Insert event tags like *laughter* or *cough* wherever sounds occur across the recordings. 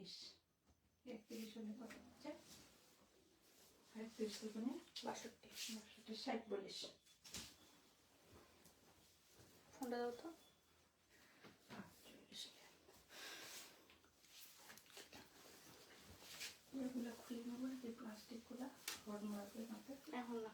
একত্রিশ। একত্রিশ হলে কত হচ্ছে? একত্রিশ দুগুণে বাষট্টি। বাষট্টি ষাট বলিস ফোনটা দাও তো। এগুলো খুলে নেব যে প্লাস্টিকগুলো ঘর মারবে মাথায় এখন না।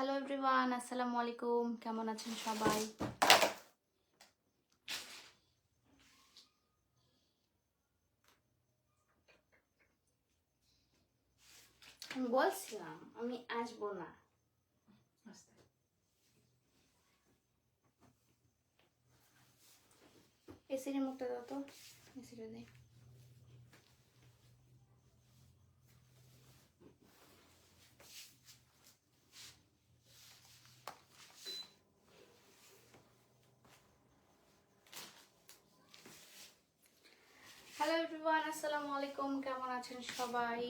হ্যালো এভরিওয়ান আসসালামু আলাইকুম কেমন আছেন সবাই আমি বলছিলাম আমি আসব না এসির মুখটা দাও তো এসিটা দে হ্যালো এভরিওয়ান, আসসালামু আলাইকুম। কেমন আছেন সবাই?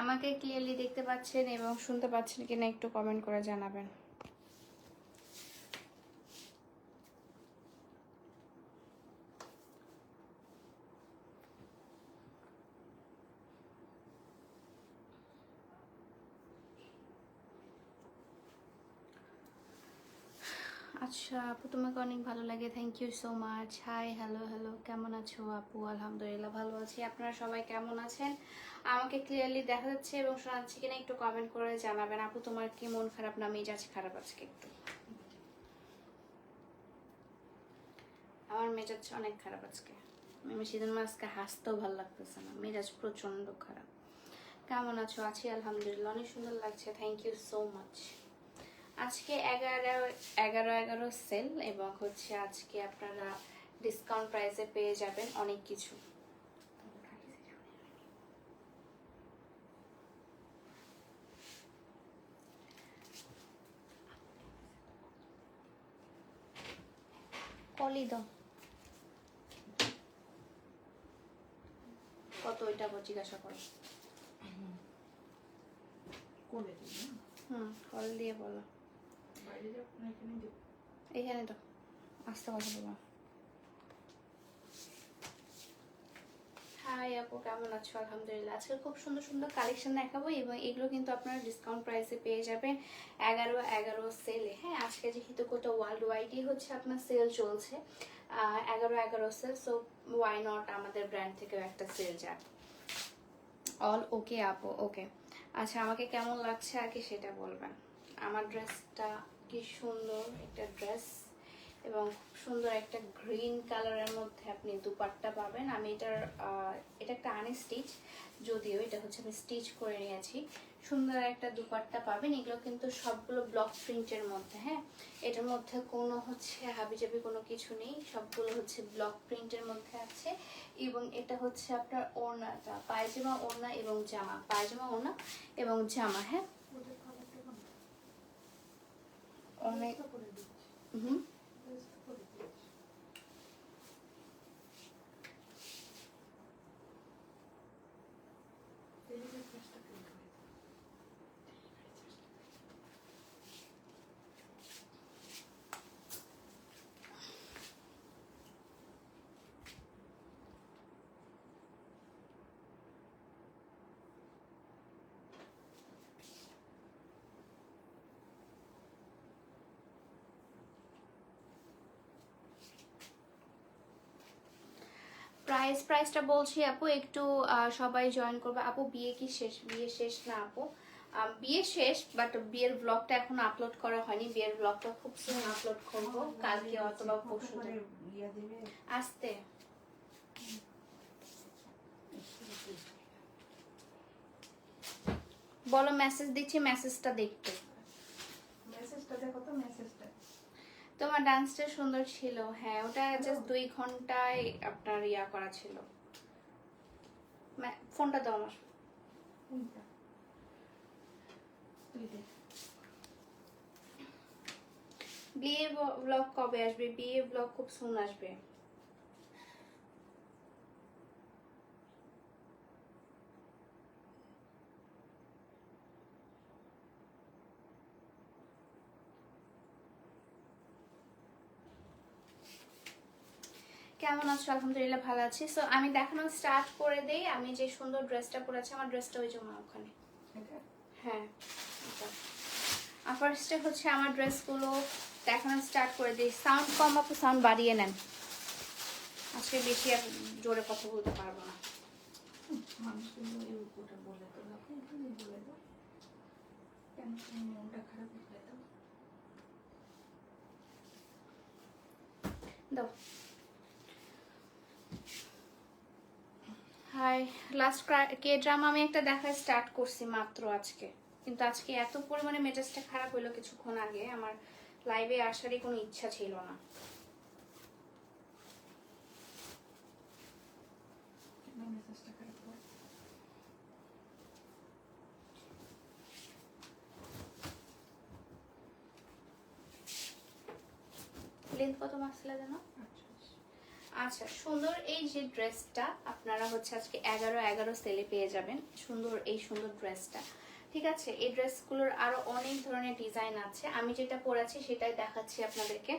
আমাকে ক্লিয়ারলি দেখতে পাচ্ছেন এবং শুনতে পাচ্ছেন কিনা একটু কমেন্ট করে জানাবেন। আচ্ছা আপু তোমাকে অনেক ভালো লাগে। Thank you so much hi hello hello কেমন আছো আপু? আলহামদুলিল্লাহ ভালো আছি। আপনারা সবাই কেমন আছেন? আমাকে ক্লিয়ারলি দেখা যাচ্ছে এবং শোনা যাচ্ছে কিনা একটু কমেন্ট করে জানাবেন। আপু, তোমার কি মন খারাপ না মেজাজ খারাপ আজকে একটু? আমার মেজাজ অনেক খারাপ আজকে। আমি সেদিন আজকে হাসতেও ভালো লাগতেছে না। মেজাজ প্রচণ্ড খারাপ। কেমন আছো? আছি আলহামদুলিল্লাহ। অনেক সুন্দর লাগছে। থ্যাংক ইউ সো মাচ আজকে এগারো এগারো এগারো সেল এবং হচ্ছে আজকে আপনারা ডিসকাউন্ট প্রাইসে পেয়ে যাবেন অনেক কিছু। কলি দাও। কত ওইটা জিজ্ঞাসা করো। হুম কল দিয়ে বলো বাইরে যাও না এখানে দিও এইখানে তো, আসতে কথা বলো। হাই আপু, কেমন আছো? আলহামদুলিল্লাহ। আজকে খুব সুন্দর সুন্দর কালেকশন দেখাবো এবং এগুলো কিন্তু আপনারা ডিসকাউন্ট প্রাইসে পেয়ে যাবেন এগারো এগারো সেলে হ্যাঁ আজকে যেহেতু কোটা ওয়ার্ল্ড ওয়াইডই হচ্ছে আপনার সেল চলছে এগারো এগারো সেল সো ওয়াই নট আমাদের ব্র্যান্ড থেকেও একটা সেল যাক। অল ওকে আপু ওকে আচ্ছা আমাকে কেমন লাগছে আর কি সেটা বলবেন। আমার ড্রেসটা কি সুন্দর একটা ড্রেস এবং খুব সুন্দর একটা গ্রিন কালারের মধ্যে আপনি দুপাট্টা পাবেন। আমি এটার এটা একটা আনস্টিচ যদিও এটা হচ্ছে আমি স্টিচ করে নিয়েছি। সুন্দর একটা দুপাট্টা পাবেন, এগুলো কিন্তু সবগুলো ব্লক প্রিন্টের মধ্যে হ্যাঁ? এটার মধ্যে কোনো হচ্ছে হাবিজাবি কোনো কিছু নেই, সবগুলো হচ্ছে ব্লক প্রিন্টের মধ্যে আছে। এবং এটা হচ্ছে আপনার ওড়নাটা, পায়জামা, ওড়না এবং জামা, পায়জামা, ওড়না এবং জামা হ্যাঁ ওদের কালারটা কোনটা? অনেক হুম ড্রেসটা করে দিচ্ছি ডেলিভারি চার্জটা পে করে দিই ডেলিভারি চার্জটা প্রাইস প্রাইসটা বলছি আপু, একটু সবাই জয়েন করবে। আপু, বিয়ে কি শেষ, বিয়ে শেষ না আপু? বিয়ে শেষ বাট বিয়ের ব্লগটা এখন আপলোড করা হয়নি। বিয়ের ব্লগটা খুব সুন্দর আপলোড করব। কালকে অথবা পরশু আসতে। বলো মেসেজ দিচ্ছি মেসেজটা দেখতে মেসেজটা দেখো তো মেসেজটা তোমার ডান্সটা সুন্দর ছিল। হ্যাঁ ওটা জাস্ট দুই ঘন্টায় আপনার ইয়া করা ছিল। ফোনটা দাও আমার। বিয়ে ব্লগ কবে আসবে? বিয়ে ব্লগ খুব সুন আসবে। কেমন আছো? আলহামদুলিল্লাহ ভালো আছি। সো আমি দেখানো স্টার্ট করে দেই। আমি যে সুন্দর ড্রেসটা পরেছি আমার ড্রেসটা ওই জন্য ওখানে। হ্যাঁ আর ফার্স্টে হচ্ছে আমার ড্রেসগুলো দেখানো স্টার্ট করে দিই। সাউন্ড কম আপু সাউন্ড বাড়িয়ে নেন। আজকে বেশি আর জোরে কথা বলতে পারব না। দাও কেন তোমার মনটা খারাপ বলে দাও দাও হাই লাস্ট কে ড্রামা আমি একটা দেখা স্টার্ট করছি মাত্র আজকে। কিন্তু আজকে এত পরিমাণে মেজাজটা খারাপ হলো কিছুক্ষণ আগে আমার লাইভে আসারই কোনো ইচ্ছা ছিল না। লেন্থ কত মাসলা জানো আচ্ছা সুন্দর এই যে ড্রেসটা আপনারা হচ্ছে আজকে এগারো এগারো সেলে পেয়ে যাবেন। সুন্দর এই সুন্দর ড্রেসটা ঠিক আছে? এই ড্রেসগুলোর আরও অনেক ধরনের ডিজাইন আছে। আমি যেটা পরেছি সেটাই দেখাচ্ছি আপনাদেরকে।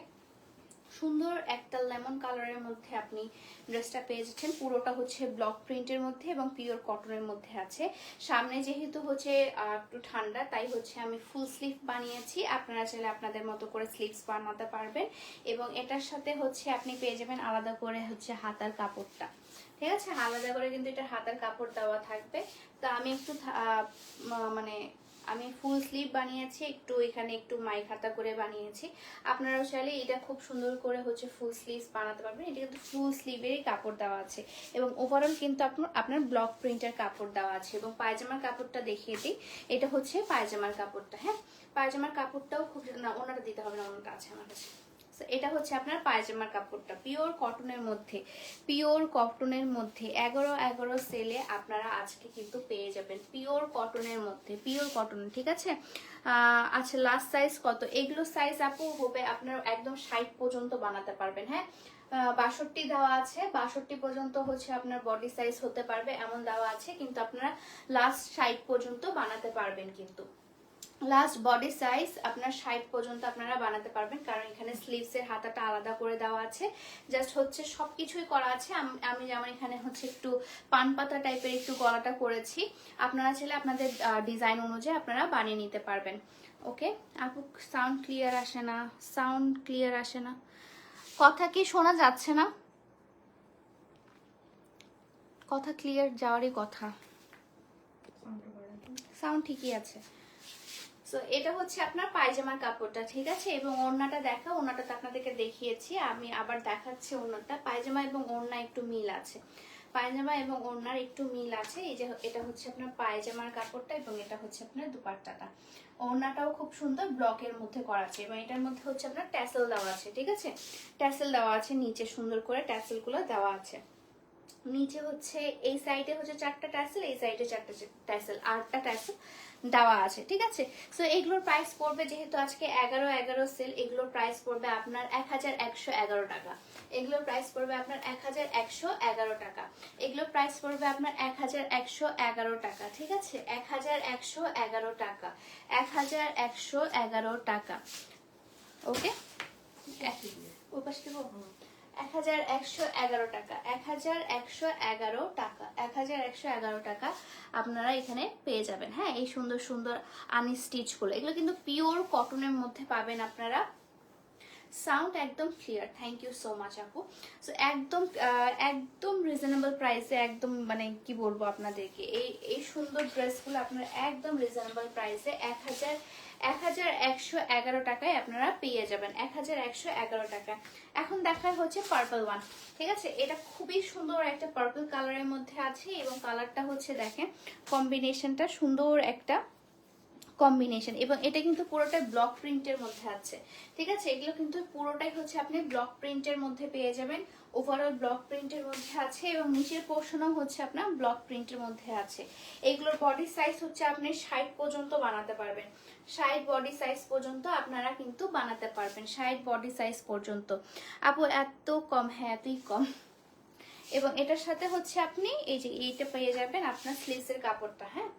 সুন্দর একটা লেমন কালারের মধ্যে আপনি ড্রেসটা পেয়ে যাচ্ছেন। পুরোটা হচ্ছে ব্লক প্রিন্টের মধ্যে এবং পিওর কটনের মধ্যে আছে। সামনে যেহেতু হচ্ছে একটু ঠান্ডা, তাই হচ্ছে আমি ফুল স্লিভ বানিয়েছি। আপনারা চাইলে আপনাদের মতো করে স্লিভস বানাতে পারবেন এবং এটার সাথে হচ্ছে আপনি পেয়ে যাবেন আলাদা করে হচ্ছে হাতার কাপড়টা। ঠিক আছে? আলাদা করে কিন্তু এটা হাতার কাপড় দেওয়া থাকবে। তো আমি একটু মানে আমি ফুল স্লিভ বানিয়েছি, একটু এখানে একটু মাই খাতা করে বানিয়েছি। আপনারাও চাইলে এটা খুব সুন্দর করে হচ্ছে ফুল স্লিভস বানাতে পারবেন। এটা কিন্তু ফুল স্লিভেরই কাপড় দেওয়া আছে। এবং ওভারঅল কিন্তু আপনার আপনার ব্লক প্রিন্টের কাপড় দেওয়া আছে। এবং পায়জামার কাপড়টা দেখিয়ে দিই। এটা হচ্ছে পায়জামার কাপড়টা হ্যাঁ? পায়জামার কাপড়টাও খুব না ওনাটা দিতে হবে না, ওনার কাছে, আমার কাছে। এটা হচ্ছে আপনার পায়জামার কাপড়টা। পিওর কটনের মধ্যে পিওর কটনের মধ্যে এগারো এগারো সেলে আপনারা আজকে কিন্তু পেয়ে যাবেন পিওর কটনের মধ্যে পিওর কটন ঠিক আছে? আচ্ছা লাস্ট সাইজ কত? এগুলো সাইজ আপু হবে আপনার একদম ষাট পর্যন্ত বানাতে পারবেন হ্যাঁ? বাষট্টি দেওয়া আছে, বাষট্টি পর্যন্ত হচ্ছে আপনার বডি সাইজ হতে পারবে, এমন দেওয়া আছে, কিন্তু আপনারা লাস্ট ষাট পর্যন্ত বানাতে পারবেন কিন্তু। লাস্ট বডি সাইজ আপনার ষাট পর্যন্ত আপনারা বানাতে পারবেন, কারণ এখানে স্লিভসের হাতাটা আলাদা করে দেওয়া আছে। জাস্ট হচ্ছে সবকিছুই করা আছে। আমি যেমন এখানে হচ্ছে একটু পান পাতা টাইপের একটু গলাটা করেছি। আপনারা চাইলে আপনাদের ডিজাইন অনুযায়ী আপনারা বানিয়ে নিতে পারবেন। ওকে আপু সাউন্ড ক্লিয়ার আসে না? সাউন্ড ক্লিয়ার আসে না? কথা কি শোনা যাচ্ছে না? কথা ক্লিয়ার যাওয়ারই কথা। সাউন্ড ঠিকই আছে। সো এটা হচ্ছে আপনার পায়জামার কাপড়টা, ঠিক আছে? এবং ওড়নাটা দেখা, ওড়নাটা তো আপনাদেরকে দেখিয়েছি। আমি আবার দেখাচ্ছি ওড়নাটা। পায়জামা এবং ওড়না একটু মিল আছে। পায়জামা এবং ওড়নার একটু মিল আছে। এই যে, এটা হচ্ছে আপনার পায়জামার কাপড়টা এবং এটা হচ্ছে আপনার দুপাট্টাটা। ওড়নাটাও খুব সুন্দর ব্লকের মধ্যে করা আছে এবং এটার মধ্যে হচ্ছে আপনার ট্যাসেল দেওয়া আছে, ঠিক আছে? ট্যাসেল দেওয়া আছে, নিচে সুন্দর করে ট্যাসেলগুলো দেওয়া আছে। নিচে হচ্ছে, এই সাইডে হচ্ছে চারটা ট্যাসেল, এই সাইডে চারটা ট্যাসেল, আটটা ট্যাসেল। দেওয়া আছে ঠিক আছে? সো এগুলোর প্রাইস পড়বে যেহেতু আজকে এগারো এগারো সেল এগুলোর প্রাইস পড়বে আপনার এক হাজার একশো এগারো টাকা। এগুলোর প্রাইস পড়বে আপনার এক হাজার একশো এগারো টাকা। এগুলোর প্রাইস পড়বে আপনার এক হাজার একশো এগারো টাকা ঠিক আছে? এক হাজার একশো এগারো টাকা। এক হাজার একশো এগারো টাকা। ওকে ওই পাশে দেবো? এক হাজার একশো এগারো টাকা এক হাজার একশো এগারো টাকা এক হাজার একশো এগারো টাকা আপনারা এখানে পেয়ে যাবেন। হ্যাঁ এই সুন্দর সুন্দর আনি স্টিচগুলো, এগুলো কিন্তু পিওর কটনের মধ্যে পাবেন আপনারা। সাউন্ড একদম clear, thank you so much আপু। সো একদম একদম রিজনেবল প্রাইসে একদম মানে কি বলব আপনাদেরকে, এই এই সুন্দর ড্রেসগুলো আপনারা একদম রিজনেবল প্রাইসে এক হাজার এক হাজার একশো এগারো টাকায় আপনারা পেয়ে যাবেন। এক হাজার একশো এগারো টাকা। এখন দেখা হচ্ছে পার্পল ওয়ান ঠিক আছে? এটা খুবই সুন্দর একটা পার্পল কালারের মধ্যে আছে এবং কালারটা হচ্ছে দেখেন কম্বিনেশনটা সুন্দর একটা কম্বিনেশন এবং এটা কিন্তু পুরোটাই ব্লক প্রিন্টের মধ্যে আছে, ঠিক আছে? এগুলো কিন্তু পুরোটাই হচ্ছে আপনি ব্লক প্রিন্টের মধ্যে পেয়ে যাবেন। ওভারঅল ব্লক প্রিন্টের মধ্যে আছে এবং নিচের পোর্শনও হচ্ছে আপনার ব্লক প্রিন্টের মধ্যে আছে। এগুলোর বডি সাইজ হচ্ছে আপনি ষাট পর্যন্ত বানাতে পারবেন। ষাট বডি সাইজ পর্যন্ত আপনারা কিন্তু বানাতে পারবেন, ষাট বডি সাইজ পর্যন্ত। আপু, এত কম হ্যাঁ এতই কম। এবং এটার সাথে হচ্ছে আপনি এই যে এইটা পেয়ে যাবেন আপনার স্লিভসের কাপড়টা হ্যাঁ?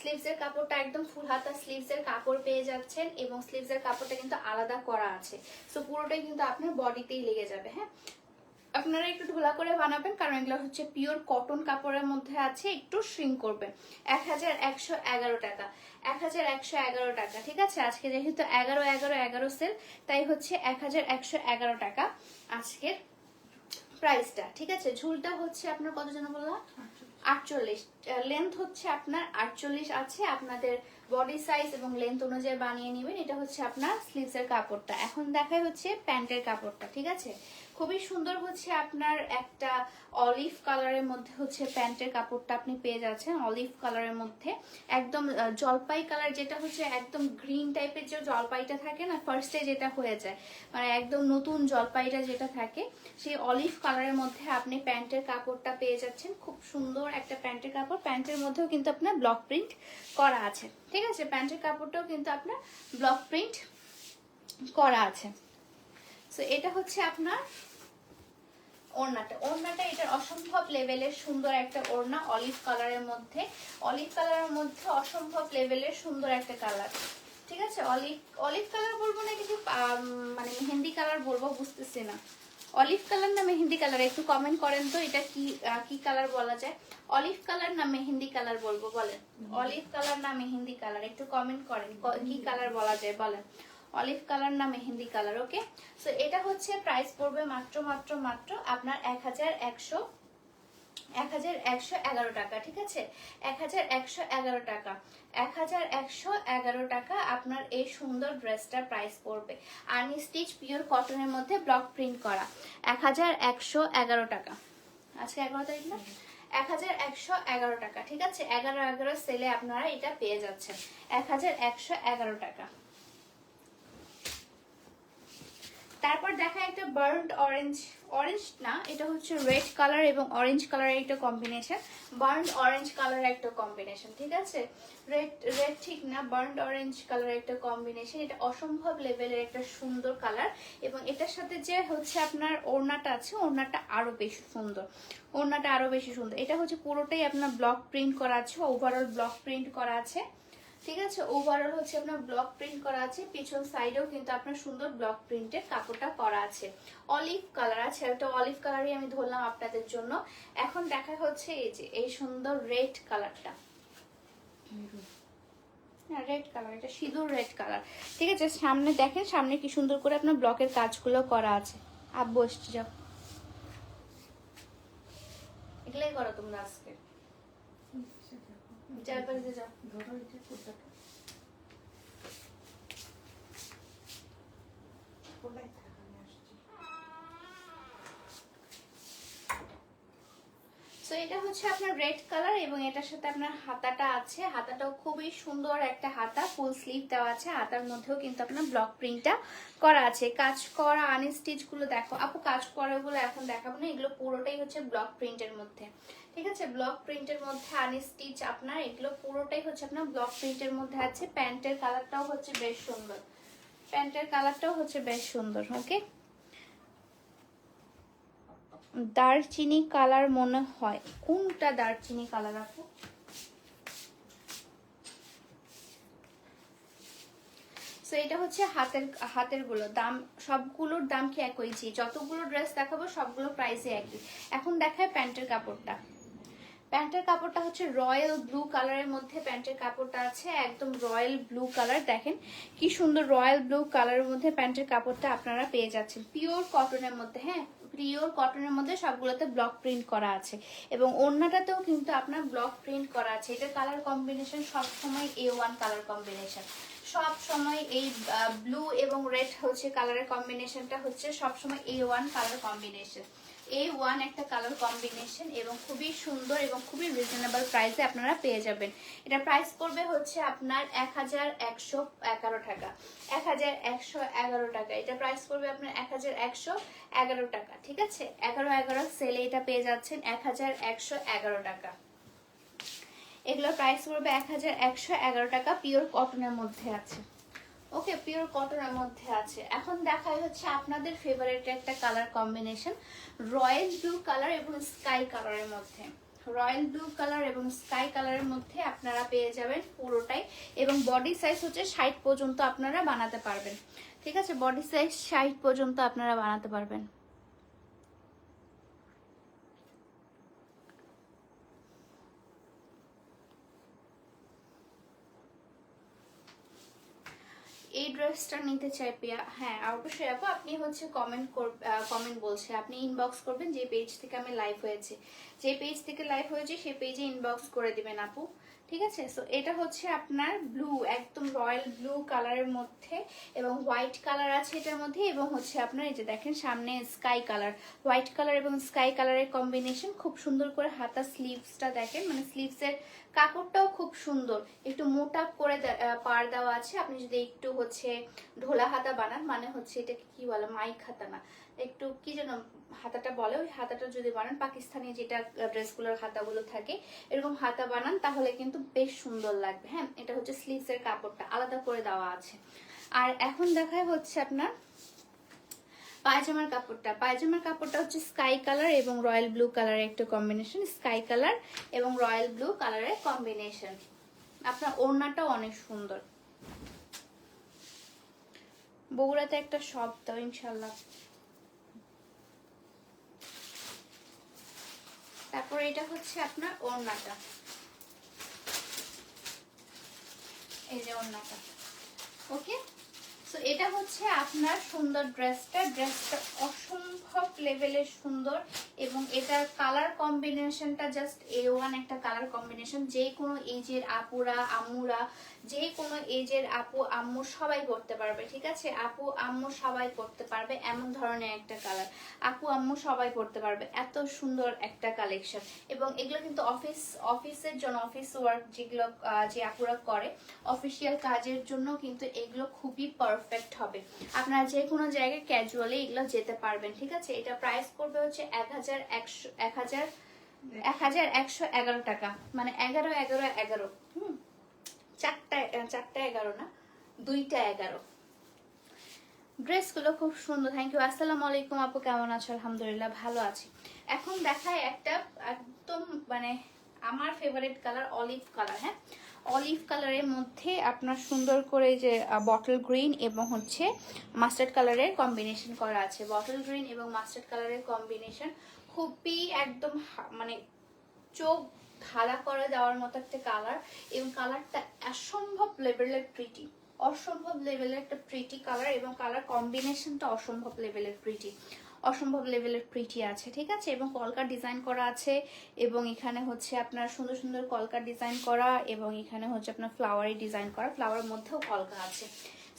স্লিভসের কাপড়টা একদম ফুল হাতা স্লিভসের কাপড় পেয়ে যাচ্ছেন এবং স্লিভসের কাপড়টা কিন্তু আলাদা করা আছে। সো পুরোটাই কিন্তু আপনার বডিতেই লেগে যাবে হ্যাঁ? আপনারা একটু ঢোলা করে বানাবেন, কারণ এগুলো হচ্ছে পিওর কটন কাপড়ের মধ্যে আছে, একটু শ্রিঙ্ক করবে এক হাজার একশো এগারো টাকা। এক হাজার একশো এগারো টাকা, ঠিক আছে? আজকে যেহেতু এগারো এগারো এগারো সেল তাই হচ্ছে এক হাজার একশো এগারো টাকা আজকের প্রাইসটা ঠিক আছে? ঝুলটা হচ্ছে আপনার কত জন বললাম? আটচল্লিশ। লেন্থ হচ্ছে আপনার আটচল্লিশ আছে, আপনাদের বডি সাইজ এবং লেন্থ অনুযায়ী বানিয়ে নেবেন। এটা হচ্ছে আপনার স্লিভসের কাপড়টা। এখন দেখাই হচ্ছে প্যান্টের কাপড়টা, ঠিক আছে? খুবই সুন্দর হচ্ছে আপনার একটা অলিভ কালারের মধ্যে হচ্ছে প্যান্টের কাপড়টা আপনি পেয়ে যাচ্ছেন। অলিভ কালারের মধ্যে। একদম জলপাই কালার যেটা হচ্ছে একদম গ্রিন টাইপের যে জলপাইটা থাকে না ফার্স্টে যেটা হয়ে যায় মানে একদম নতুন জলপাইটা যেটা থাকে, সেই অলিভ কালারের মধ্যে আপনি প্যান্টের কাপড়টা পেয়ে যাচ্ছেন। খুব সুন্দর একটা প্যান্টের কাপড়। প্যান্টের মধ্যেও কিন্তু আপনার ব্লক প্রিন্ট করা আছে। ঠিক আছে? প্যান্টের কাপড়টাও কিন্তু আপনার ব্লক প্রিন্ট করা আছে। সো এটা হচ্ছে আপনার ওড়নাটা। ওড়নাটা এটার অসম্ভব লেভেলের সুন্দর একটা ওড়না অলিভ কালারের মধ্যে। অলিভ কালারের মধ্যে অসম্ভব লেভেলের সুন্দর একটা কালার ঠিক আছে? অলিভ অলিভ কালার বলব না কিছু মানে মেহেন্দি কালার বলব বুঝতেছি না। অলিভ কালার না মেহেন্দি কালার একটু কমেন্ট করেন তো এটা কি কি কালার বলা যায়? অলিভ কালার না মেহেন্দি কালার বলব বলেন। অলিভ কালার না মেহেন্দি কালার একটু কমেন্ট করেন ক- কি কালার বলা যায় বলেন। অলিভ কালার না মেহেন্দি কালার ওকে সো এটা হচ্ছে প্রাইস পড়বে মাত্র মাত্র মাত্র আপনার এক হাজার একশো, এক হাজার একশো এগারো টাকা, ঠিক আছে? এক হাজার একশো এগারো টাকা। এক হাজার একশো এগারো টাকা আপনার এই সুন্দর ড্রেসটার প্রাইস পড়বে। আর্নি স্টিচ পিওর কটনের মধ্যে ব্লক প্রিন্ট করা। এক হাজার একশো এগারো টাকা। আজকে এগারো তারিখ না? এক হাজার একশো এগারো টাকা, ঠিক আছে? এগারো এগারো সেলে আপনারা এটা পেয়ে যাচ্ছেন। এক হাজার একশো এগারো টাকা। তারপর দেখা একটা বার্ন্ড অরেঞ্জ অরেঞ্জ না, এটা হচ্ছে রেড কালার এবং অরেঞ্জ কালারের একটা কম্বিনেশন বার্ন্ড অরেঞ্জ কালারের একটা কম্বিনেশন ঠিক আছে? রেড রেড ঠিক না বার্ন্ড অরেঞ্জ কালারের একটা কম্বিনেশন এটা অসম্ভব লেভেলের একটা সুন্দর কালার এবং এটার সাথে যে হচ্ছে আপনার ওড়নাটা আছে, ওড়নাটা আরও বেশি সুন্দর। ওড়নাটা আরও বেশি সুন্দর। এটা হচ্ছে পুরোটাই আপনার ব্লক প্রিন্ট করা আছে ওভারঅল ব্লক প্রিন্ট করা আছে। ঠিক আছে? ওভারঅল হচ্ছে আপনার ব্লক প্রিন্ট করা আছে, পিছন সাইডেও কিন্তু আপনার সুন্দর ব্লক প্রিন্টের কাপড়টা করা আছে। অলিভ কালার আছে একটা অলিভ কালারই আমি ধরলাম আপনাদের জন্য। এখন দেখা হচ্ছে এই যে, এই সুন্দর রেড কালারটা রেড কালার এটা সিঁদুর রেড কালার ঠিক আছে, সামনে দেখেন, সামনে কি সুন্দর করে আপনার ব্লকের কাজগুলো করা আছে। যাও। করো সো এটা হচ্ছে আপনার রেড কালার এবং এটার সাথে আপনার হাতাটা আছে। হাতাটাও খুবই সুন্দর একটা হাতা ফুল স্লিভ দেওয়া আছে। হাতার মধ্যেও কিন্তু আপনার ব্লক প্রিন্টটা করা আছে। কাজ করা আনস্টিচগুলো দেখো। আপু কাজ করাগুলো এখন দেখাবো না এগুলো পুরোটাই হচ্ছে ব্লক প্রিন্টের মধ্যে। ঠিক আছে? ব্লক প্রিন্টের মধ্যে আনস্টিচ আপনার, এগুলো পুরোটাই হচ্ছে আপনার ব্লক প্রিন্টের মধ্যে আছে। প্যান্টের কালারটাও হচ্ছে বেশ সুন্দর। প্যান্টের কালারটাও হচ্ছে বেশ সুন্দর ওকে দারচিনি কালার মনে হয়। কোনটা দারচিনি কালার আপু? সো এটা হচ্ছে হাতের হাতেরগুলো দাম, সবগুলোর দাম কি একই? জি যতগুলো ড্রেস দেখাবো, সবগুলো প্রাইসে একই। এখন দেখায় প্যান্টের কাপড়টা। প্যান্টের কাপড়টা হচ্ছে রয়্যাল ব্লু কালারের মধ্যে প্যান্টের কাপড়টা আছে, একদম রয়্যাল ব্লু কালার। দেখেন কি সুন্দর রয়্যাল ব্লু কালারের মধ্যে প্যান্টের কাপড়টা আপনারা পেয়ে যাচ্ছেন। পিওর কটনের মধ্যে হ্যাঁ পিওর কটনের মধ্যে সবগুলোতে ব্লক প্রিন্ট করা আছে। এবং ওড়নাটাতেও কিন্তু আপনার ব্লক প্রিন্ট করা আছে। এটার কালার কম্বিনেশন, সবসময় এ ওয়ান কালার কম্বিনেশন। সব সময় এই ব্লু এবং রেড হচ্ছে কালারের কম্বিনেশনটা হচ্ছে সবসময় A one colour combination. A one একটা কালার কম্বিনেশন এবং খুবই সুন্দর এবং খুবই রিজনেবল প্রাইসে আপনারা পেয়ে যাবেন। এটা প্রাইস পড়বে হচ্ছে আপনার এক হাজার একশো এগারো টাকা। এক হাজার একশো এগারো টাকা। এটা প্রাইস পড়বে আপনার এক হাজার একশো এগারো টাকা, ঠিক আছে? এগারো এগারো সেলে এটা পেয়ে যাচ্ছেন এক হাজার একশো এগারো টাকা। এগুলোর প্রাইস পড়বে এক হাজার একশো এগারো টাকা পিওর কটনের মধ্যে আছে। ওকে পিওর কটনের মধ্যে আছে। এখন দেখাই হচ্ছে আপনাদের ফেভারিট একটা colour combination royal blue colour এবং স্কাই কালারের মধ্যে। রয়্যাল ব্লু কালার এবং স্কাই কালারের মধ্যে আপনারা পেয়ে যাবেন পুরোটাই এবং বডি সাইজ হচ্ছে ষাট পর্যন্ত আপনারা বানাতে পারবেন। ঠিক আছে? বডি সাইজ ষাট পর্যন্ত আপনারা বানাতে পারবেন। এই ড্রেসটা নিতে চাই পিয়া হ্যাঁ অবশ্যই আপু আপনি হচ্ছে কমেন্ট কমেন্ট বলছে। আপনি ইনবক্স করবেন, যে পেজ থেকে আমি লাইভ হয়েছে। যে পেজ থেকে লাইভ হয়েছে সেই পেজে ইনবক্স করে দিবেন আপু ঠিক আছে? সো এটা হচ্ছে আপনার ব্লু একদম রয়্যাল ব্লু কালারের মধ্যে এবং হোয়াইট কালার আছে এটার মধ্যে এবং হচ্ছে আপনার এই যে দেখেন সামনে স্কাই কালার হোয়াইট কালার এবং স্কাই কালারের কম্বিনেশন খুব সুন্দর করে হাতা স্লিভসটা দেখেন মানে স্লিভসের কাপড়টাও খুব সুন্দর। একটু মোটা করে পার দেওয়া আছে। আপনি যদি একটু হচ্ছে ঢোলা হাতা বানান মানে হচ্ছে এটাকে কি বলে, মাইক হাতা না, একটু কি যেন হাতাটা বলে, ওই হাতাটা যদি বানান, পাকিস্তানি যেটা ড্রেসগুলোর হাতাগুলো থাকে, এরকম হাতা বানান, তাহলে কিন্তু বেশ সুন্দর লাগবে। হ্যাঁ এটা হচ্ছে স্লিভসের কাপড়টা, আলাদা করে দেওয়া আছে। আর এখন দেখায় হচ্ছে আপনার পায়জামার কাপড়টা। পায়জামার কাপড়টা হচ্ছে স্কাই কালার এবং রয়্যাল ব্লু কালারের একটা কম্বিনেশন স্কাই কালার এবং রয়্যাল ব্লু কালারের কম্বিনেশন আপনার ওড়নাটাও অনেক সুন্দর। বগুড়াতে একটা শব্দ ইনশাল্লাহ তারপর এটা হচ্ছে আপনার ওড়নাটা। এই যে ওড়নাটা। ওকে সো এটা হচ্ছে আপনার সুন্দর ড্রেসটা ড্রেসটা অসম্ভব লেভেলের সুন্দর। এবং এটার কালার কম্বিনেশনটা জাস্ট এ ওয়ান একটা কালার কম্বিনেশন যে কোনো এজের আপুরা, আম্মুরা, যে কোনো এজের আপু, আম্মু সবাই করতে পারবে, ঠিক আছে? আপু, আম্মু সবাই করতে পারবে এমন ধরনের একটা কালার আপু, আম্মু সবাই করতে পারবে, এত সুন্দর একটা কালেকশন এবং এগুলো কিন্তু অফিস অফিসের জন্য অফিস ওয়ার্ক যেগুলো যে আপুরা করে অফিসিয়াল কাজের জন্য কিন্তু এগুলো খুবই পারফেক্ট হবে। আপনারা যে কোনো জায়গায় ক্যাজুয়ালি এগুলো যেতে পারবেন, ঠিক আছে? এটা প্রাইস পড়বে হচ্ছে এক হাজার একশো, এক হাজার এক হাজার একশো এগারো টাকা। মানে এগারো এগারো এগারো। হুম। চারটা চারটা এগারো না, দুইটা এগারো। ড্রেসগুলো খুব সুন্দর। থ্যাংক ইউ আসসালামু আলাইকুম আপু, কেমন আছো? আলহামদুলিল্লাহ ভালো আছি। এখন দেখায় একটা একদম মানে আমার ফেভারিট কালার অলিভ কালার হ্যাঁ? অলিভ কালারের মধ্যে আপনার সুন্দর করে যে বটল গ্রিন এবং হচ্ছে মাস্টার্ড কালারের কম্বিনেশন করা আছে। বটল গ্রিন এবং মাস্টার্ড কালারের কম্বিনেশন খুবই একদম মানে চোখ ধাঁধা করে দেওয়ার মতো একটা কালার এবং কালারটা অসম্ভব লেভেলের প্রিটি অসম্ভব লেভেলের একটা প্রিটি কালার এবং কালার কম্বিনেশনটা অসম্ভব লেভেলের প্রিটি অসম্ভব লেভেলের প্রিটি আছে, ঠিক আছে? এবং কলকার ডিজাইন করা আছে এবং এখানে হচ্ছে আপনার সুন্দর সুন্দর কলকার ডিজাইন করা এবং এখানে হচ্ছে আপনার ফ্লাওয়ারি ডিজাইন করা ফ্লাওয়ারের মধ্যেও কলকা আছে।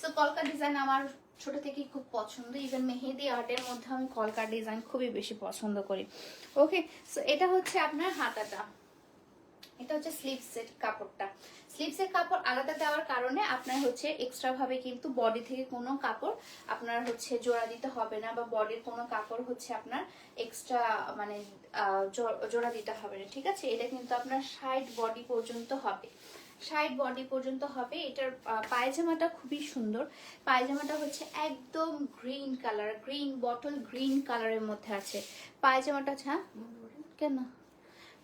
সো কলকা ডিজাইন আমার ছোট থেকেই খুব পছন্দ। ইভেন মেহেদি আর্টের মধ্যে আমি কলকার ডিজাইন খুবই বেশি পছন্দ করি। ওকে সো এটা হচ্ছে আপনার হাতাটা। এটা হচ্ছে স্লিভসের কাপড়টা। স্লিভসের কাপড় আলাদা দেওয়ার কারণে আপনার হচ্ছে এক্সট্রা ভাবে কিন্তু বডি থেকে কোনো কাপড় আপনার হচ্ছে জোড়া দিতে হবে না বা বডির কোনো কাপড় হচ্ছে আপনার এক্সট্রা মানে জোড়া দিতে হবে না। ঠিক আছে? এটা কিন্তু আপনার সাইড বডি পর্যন্ত হবে। সাইড বডি পর্যন্ত হবে। এটার পায়জামাটা খুবই সুন্দর। পায়জামাটা হচ্ছে একদম green colour green bottle green কালারের মধ্যে আছে। পায়জামাটা হ্যাঁ কেন?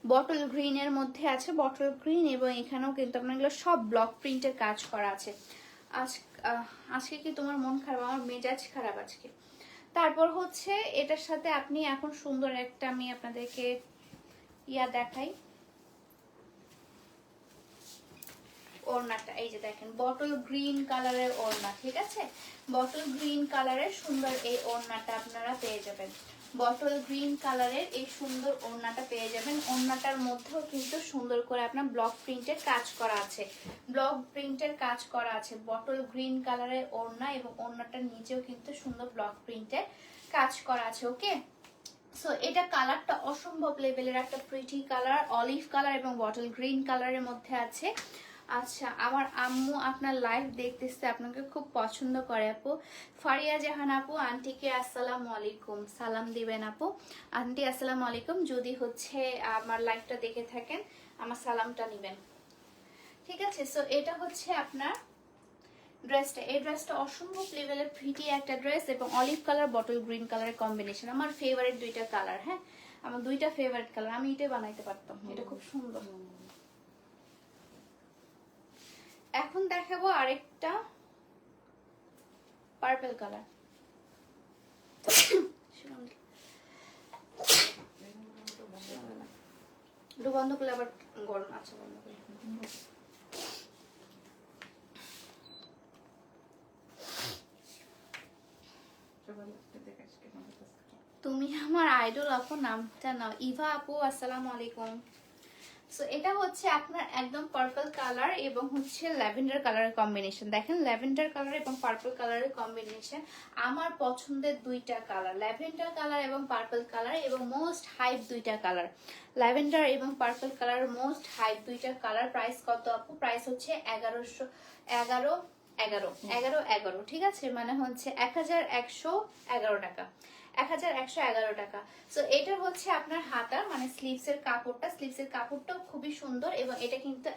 বটল গ্রিনের মধ্যে আছে বটল গ্রিন এবং এখানেও কিন্তু আপনার এগুলো সব ব্লক প্রিন্টের কাজ করা আছে। আজ আজকে কি তোমার মন খারাপ? আমার মেজাজ খারাপ আজকে। তারপর হচ্ছে এটার সাথে আপনি এখন সুন্দর একটা আমি আপনাদেরকে ইয়া দেখাই। ওড়নাটা, এই যে দেখেন বটল গ্রিন কালারের ওড়না, ঠিক আছে? বটল গ্রিন কালারের সুন্দর এই ওড়নাটা আপনারা পেয়ে যাবেন। বটল গ্রিন কালারের এই সুন্দর ওড়নাটা পেয়ে যাবেন। ওড়নাটার মধ্যেও কিন্তু সুন্দর করে আপনার ব্লক প্রিন্টের কাজ করা আছে। ব্লক প্রিন্টের কাজ করা আছে বটল গ্রিন কালারের ওড়না এবং ওড়নাটার নিচেও কিন্তু সুন্দর ব্লক প্রিন্টের কাজ করা আছে ওকে সো এটা কালারটা অসম্ভব লেভেলের একটা প্রিটি কালার অলিভ কালার এবং বটল গ্রিন কালারের মধ্যে আছে। আচ্ছা আমার আম্মু আপনার লাইভ দেখতেছে, আপনাকে খুব পছন্দ করে আপু। ফারিয়া জাহান আপু, আন্টিকে আসসালামু আলাইকুম। সালাম দিবেন আপু। আন্টি, আসসালামু আলাইকুম। যদি হচ্ছে আমার লাইভটা দেখে থাকেন, আমার সালামটা নেবেন। ঠিক আছে সো এটা হচ্ছে আপনার ড্রেসটা এই ড্রেসটা অসম্ভব লেভেলের প্রিটি একটা ড্রেস এবং অলিভ কালার বটল গ্রিন কালারের কম্বিনেশন আমার ফেভারিট দুইটা কালার হ্যাঁ? আমার দুইটা ফেভারিট কালার আমি এটাই বানাইতে পারতাম। এটা খুব সুন্দর। এখন দেখাবো আরেকটা পার্পল কালার বন্ধ করলে আবার গরম আচ্ছা বন্ধ করলে তুমি আমার আইডল আপু, নামটা নাও। ইভা আপু, আসসালামু আলাইকুম। সো এটা হচ্ছে আপনার একদম পার্পল কালার এবং হচ্ছে ল্যাভেন্ডার কালারের কম্বিনেশন দেখেন ল্যাভেন্ডার কালার এবং পার্পল কালারের কম্বিনেশন আমার পছন্দের দুইটা কালার ল্যাভেন্ডার কালার এবং পার্পল কালার এবং মোস্ট হাইপ দুইটা কালার ল্যাভেন্ডার এবং পার্পল কালার মোস্ট হাইপ দুইটা কালার প্রাইস কত আপু? প্রাইস হচ্ছে এগারোশো এগারো এগারো এগারো এগারো। ঠিক আছে? মানে হচ্ছে এক হাজার একশো এগারো টাকা। এক হাজার একশো এগারো টাকা। সো এটা হচ্ছে আপনার হাতা মানে স্লিভস এর কাপড়টা। স্লিভস এর কাপড়টাও খুবই সুন্দর এবং এটা কিন্তু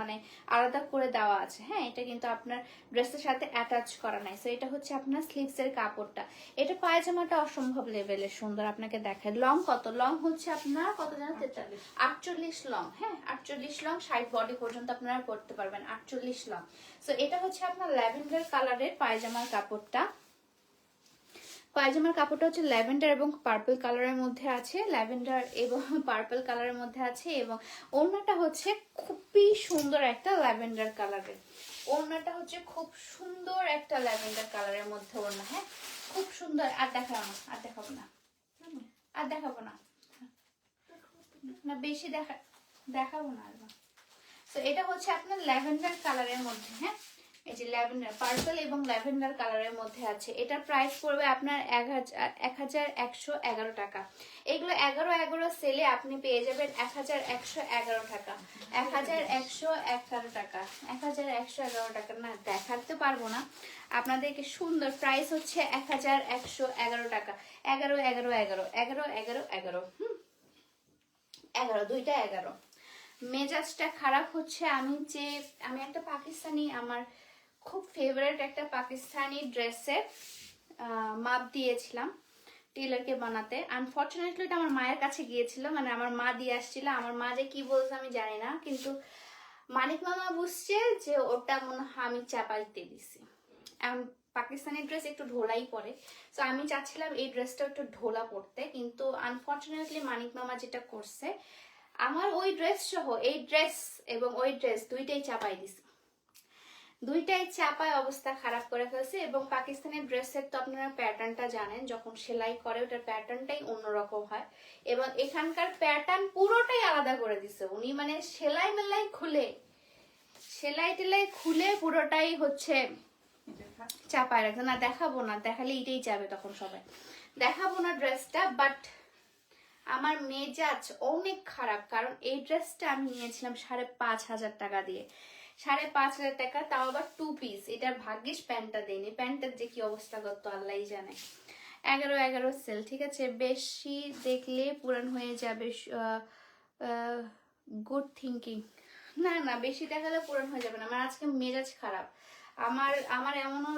মানে আলাদা করে দেওয়া আছে। হ্যাঁ এটা কিন্তু আপনার ড্রেসের সাথে অ্যাটাচ করা নাই। এটা হচ্ছে আপনার স্লিভস এর কাপড়টা। এটা পায়জামাটা অসম্ভব লেভেলের সুন্দর আপনাকে দেখায়। লং কত? লং হচ্ছে আপনার কত জানেন আটচল্লিশ লং হ্যাঁ আটচল্লিশ লং ষাট বডি পর্যন্ত আপনারা পড়তে পারবেন। আটচল্লিশ লং সো এটা হচ্ছে আপনার ল্যাভেন্ডার কালারের পায়জামার কাপড়টা। পায়জামার কাপড়টা হচ্ছে ল্যাভেন্ডার এবং পার্পল কালারের মধ্যে আছে। ল্যাভেন্ডার এবং *laughs* পার্পল কালারের মধ্যে আছে এবং ওড়নাটা হচ্ছে খুবই সুন্দর একটা ল্যাভেন্ডার কালারের। ওড়নাটা হচ্ছে খুব সুন্দর একটা ল্যাভেন্ডার কালারের মধ্যে ওড়না হ্যাঁ? খুব সুন্দর। আর দেখাবো না, আর দেখাবো না। আর দেখাবো না। না, বেশি দেখা দেখাবো না আর। তো এটা হচ্ছে আপনার ল্যাভেন্ডার কালারের মধ্যে হ্যাঁ? এই যে ল্যাভেন্ডার, পার্পল এবং ল্যাভেন্ডার কালারের মধ্যে আছে। এটার প্রাইস পড়বে আপনার এক হাজার এক হাজার একশো এগারো টাকা। এগুলো এগারো এগারো সেলে আপনি পেয়ে যাবেন এক হাজার একশো এগারো টাকা। এক হাজার একশো এগারো টাকা। এক হাজার একশো এগারো টাকা। না, দেখাতে পারব না। আপনাদেরকে সুন্দর প্রাইস হচ্ছে এক হাজার একশো এগারো টাকা। এগারো এগারো এগারো এগারো এগারো এগারো, হুম। এগারো, দুইটা এগারো। মেজাজটা খারাপ হচ্ছে। আমি যে, আমি একটা পাকিস্তানি, আমার খুব ফেভারিট একটা পাকিস্তানি ড্রেসের মাপ দিয়েছিলাম টেলারকে বানাতে। আনফর্চুনেটলি এটা আমার মায়ের কাছে গিয়েছিল মানে আমার মা দিয়ে আসছিল। আমার মা যে কি বলছে আমি জানি না, কিন্তু মানিক মামা বুঝছে যে ওটা মনে হয় আমি চাপাইতে দিছি। পাকিস্তানি ড্রেস একটু ঢোলাই পরে। তো আমি চাচ্ছিলাম এই ড্রেসটা একটু ঢোলা পড়তে কিন্তু আনফর্চুনেটলি মানিক মামা যেটা করছে, আমার ওই ড্রেস সহ এই ড্রেস এবং ওই ড্রেস দুইটাই চাপাই দিছে। দুইটাই চাপায় অবস্থা খারাপ করে ফেলছে এবং পাকিস্তানের ড্রেসের তো আপনারা প্যাটার্নটা জানেন, যখন সেলাই করে ওটার প্যাটার্নটাই অন্যরকম হয়। এবং এখানকার প্যাটার্ন পুরোটাই আলাদা করে দিছে। উনি মানে সেলাই মেলাই খুলে, সেলাই টেলাই খুলে পুরোটাই হচ্ছে চাপায় রাখতে না, দেখাবো না, দেখালে এটাই যাবে তখন সবাই। দেখাবো না ড্রেসটা, বাট আমার মেজাজ অনেক খারাপ, কারণ এই ড্রেসটা আমি নিয়েছিলাম সাড়ে পাঁচ হাজার টাকা দিয়ে। সাড়ে পাঁচ হাজার টাকা, তাও আবার টু পিস এটার ভাগ্যিস প্যান্টটা দেয়নি। প্যান্টের যে কি অবস্থা করতো আল্লাহ জানে। এগারো এগারো সেল ঠিক আছে? বেশি দেখলে পুরান হয়ে যাবে গুড থিঙ্কিং না না, বেশি দেখালে পুরান হয়ে যাবে না। আমার আজকে মেজাজ খারাপ। আমার আমার এমনও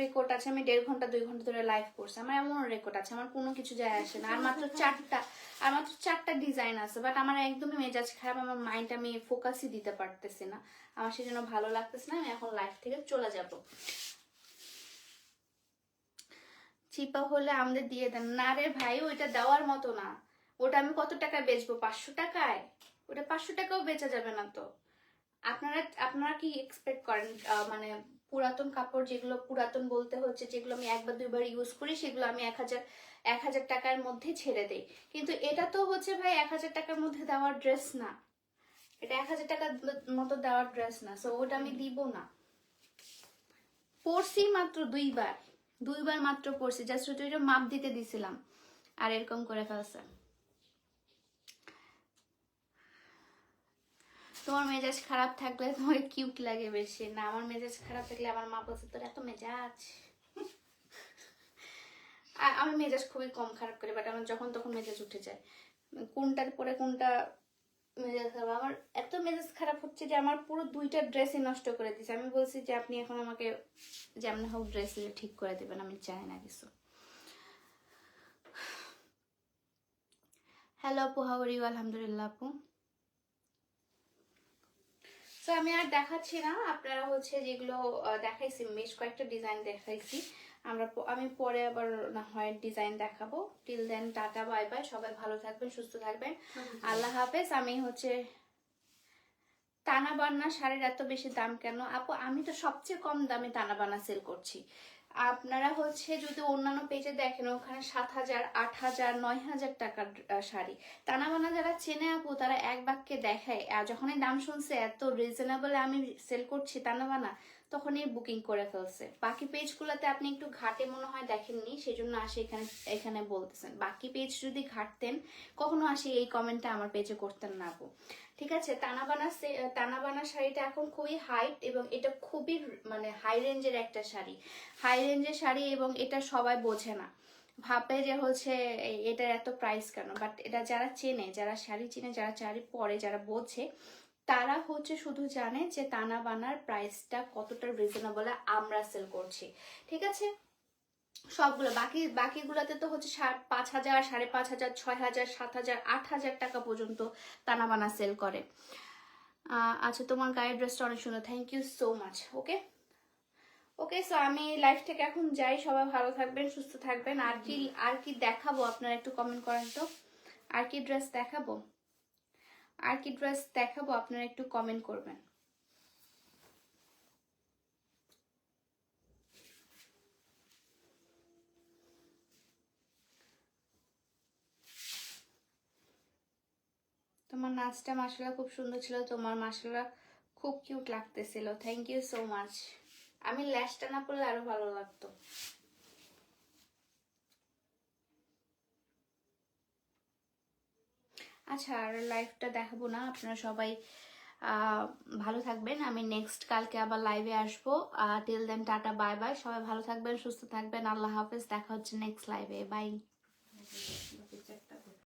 রেকর্ড আছে, আমি দেড় ঘণ্টা, দুই ঘণ্টা ধরে লাইভ করছি। আমার এমনও রেকর্ড আছে, আমার কোনো কিছু যায় আসে না। আর মাত্র চারটা, আর মাত্র চারটা ডিজাইন আছে বাট আমার একদমই মেজাজ খারাপ, আমার মাইন্ড আমি ফোকাসই দিতে পারতেছি না। আমার সেজন্য ভালো লাগতেছে না, আমি এখন লাইভ থেকে চলে যাব। চিপা হলে আমাদের দিয়ে দেন। না রে ভাই, ওইটা দেওয়ার মতো না। ওটা আমি কত টাকায় বেচবো? পাঁচশো টাকায়? ওটা পাঁচশো টাকাও বেচা যাবে না তো। আপনারা আপনারা কি এক্সপেক্ট করেন মানে পুরাতন কাপড় যেগুলো পুরাতন বলতে হচ্ছে, যেগুলো আমি একবার দুইবার ইউজ করি, সেগুলো আমি এক হাজার এক হাজার টাকার মধ্যে ছেড়ে দেই। কিন্তু এটা তো হচ্ছে ভাই এক হাজার টাকার মধ্যে দেওয়ার ড্রেস না। এটা এক হাজার টাকার মতো দেওয়ার ড্রেস না সো ওটা আমি দিব না। পরছি মাত্র দুইবার দুইবার মাত্র পরছি জাস্ট ওইটা মাপ দিতে দিছিলাম, আর এরকম করে ফেলছে। তোমার মেজাজ খারাপ থাকলে তোমার কিউট লাগে বেশি, না আমার মেজাজ খারাপ থাকলে আমার মা বলছে, তোর এত মেজাজ? আ- আমি মেজাজ খুবই কম খারাপ করি বাট আমার যখন তখন মেজাজ উঠে যায়। কোনটার পরে কোনটা মেজাজ খারাপ, আমার এত মেজাজ খারাপ হচ্ছে যে আমার পুরো দুইটা ড্রেসই নষ্ট করে দিছে। আমি বলছি যে, আপনি এখন আমাকে যেমন হোক ড্রেস ঠিক করে দেবেন, আমি চাই না কিছু। হ্যালো আপু ইউ আলহামদুলিল্লাহ আপু। তো আমি আর দেখাচ্ছি না। আপনারা হচ্ছে যেগুলো দেখাইছি বেশ কয়েকটা ডিজাইন দেখাইছি। আমরা আমি পরে আবার না হয় ডিজাইন দেখাবো। Till then tata bye bye সবাই ভালো থাকবেন সুস্থ থাকবেন। আল্লাহ হাফেজ। আমি হচ্ছে টানা বান্না শাড়ির এত বেশি দাম কেন? আপু আমি তো সবচেয়ে কম দামে টানা বান্না সেল করছি। আপনারা হচ্ছে যদি অন্যান্য পেজে দেখেন, ওখানে সাত হাজার, আট হাজার, নয় হাজার টাকার শাড়ি। টানা বানা যারা চেনে আপু, তারা এক বাক্যে দেখায়। আর যখনই দাম শুনছে, এত রিজনেবল আমি সেল করছি টানা বানা তখনই বুকিং করে ফেলছে। বাকি পেজগুলোতে আপনি একটু ঘাটে মনে হয় দেখেননি সেই জন্য আসে এখানে এখানে বলতেছেন। বাকি পেজ যদি ঘাটতেন, কখনো আসে এই কমেন্টটা আমার পেজে করতেন না আপু। ঠিক আছে? টানাবানা সে- টানাবানা শাড়িটা এখন খুবই হাইট এবং এটা খুবই মানে হাই রেঞ্জের একটা শাড়ি। হাই রেঞ্জের শাড়ি এবং এটা সবাই বোঝে না। ভাবে যে হচ্ছে এটার এত প্রাইস কেন? বাট এটা যারা চেনে, যারা শাড়ি চেনে, যারা শাড়ি পরে, যারা বোঝে, তারা হচ্ছে শুধু জানে যে তানা বানার প্রাইসটা কতটা রিজনেবল আমরা সেল করছি। ঠিক আছে? সবগুলো। বাকি, বাকিগুলোতে তো হচ্ছে পাঁচ হাজার, সাড়ে পাঁচ হাজার, ছয় হাজার, সাত হাজার, আট হাজার টাকা পর্যন্ত টানা বানা সেল করে আচ্ছা তোমার গায়ের ড্রেসটা অনেক সুন্দর। Thank you so much okay okay so আমি লাইফ থেকে এখন যাই। সবাই ভালো থাকবেন, সুস্থ থাকবেন। আর কি আর কি দেখাবো আপনারা একটু কমেন্ট করেন তো? আর কি ড্রেস দেখাবো? আর কি ড্রেস দেখাবো আপনারা একটু কমেন্ট করবেন। তোমার নাচটা মাসালা খুব সুন্দর ছিল, তোমার মাসালা খুব কিউট লাগতেছিল। থ্যাংক ইউ সো মাচ আমি ল্যাশটা না পড়লে আরও ভালো লাগতো। আচ্ছা আর লাইভটা দেখাবো না, আপনারা সবাই ভালো থাকবেন। আমি নেক্সট কালকে আবার লাইভে আসব। Till then tata bye bye সবাই ভালো থাকবেন, সুস্থ থাকবেন। আল্লাহ হাফেজ, দেখা হচ্ছে নেক্সট লাইভে বাই